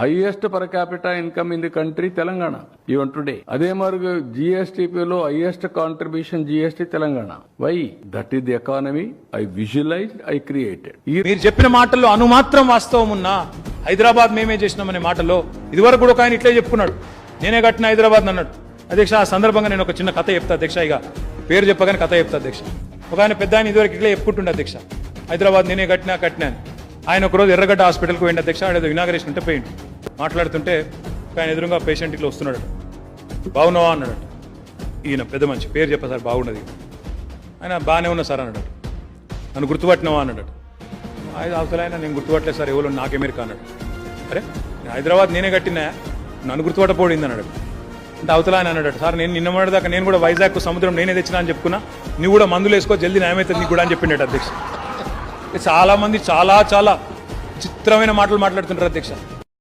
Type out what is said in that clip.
Highest per capita income in the country Telangana even today అదే మరుగు జిఎస్టిపిలో highest contribution GST Telangana why that is the economy I visualise I created మీరు చెప్పిన మాటల్లో అనుమాత్రం వాస్తవం ఉన్నా హైదరాబాద్ మేమే చేసినామనే మాటలో ఇదివరకు కూడా ఒక ఆయన ఇట్లే చెప్పుకున్నాడు. నేనే కట్టిన హైదరాబాద్ అన్నాడు. అధ్యక్ష ఆ సందర్భంగా నేను ఒక చిన్న కథ చెప్తా అధ్యక్ష ఇక. పేరు చెప్పగానే కథ చెప్తా అధ్యక్ష. ఒక ఆయన పెద్ద ఆయన ఇదివరకు ఇట్లే చెప్పుకుంటుండే అధ్యక్ష. హైదరాబాద్ నేనే కట్టినా కట్టినా ఆయన ఒకరోజు ఎర్రగడ్డ హాస్పిటల్కి పోయింది అధ్యక్ష. ఆడ ఇనాగరేషన్ ఉంటే పోయిండు. మాట్లాడుతుంటే ఆయన ఎదురుగా పేషెంట్ ఇట్లా వస్తున్నాడు బాగున్నావా అన్నాడు ఈయన పెద్ద మంచి పేరు చెప్పా సార్ బాగున్నది. ఆయన బాగానే ఉన్నా సార్ అన్నాడు నన్ను గుర్తుపట్టినావా అన్నాడు ఆయన అవసరం ఆయన నేను గుర్తుపట్టలేదు సార్ ఎవరు నాకెమెరికా అన్నాడు. అరే హైదరాబాద్ నేనే కట్టినా నన్ను గుర్తుపట్టపోయింది అన్నాడు అంటే అవతల ఆయన అన్నాడు సార్ నేను నిన్న దాకా నేను కూడా వైజాగ్ సముద్రం నేనే తెచ్చినా అని చెప్పుకున్నా నువ్వు కూడా మందులు వేసుకో జల్దీ న్యాయమవుతుంది నీకు కూడా అని చెప్పిండట అధ్యక్ష. చాలామంది చాలా చాలా చిత్రమైన మాటలు మాట్లాడుతుంటారు అధ్యక్ష.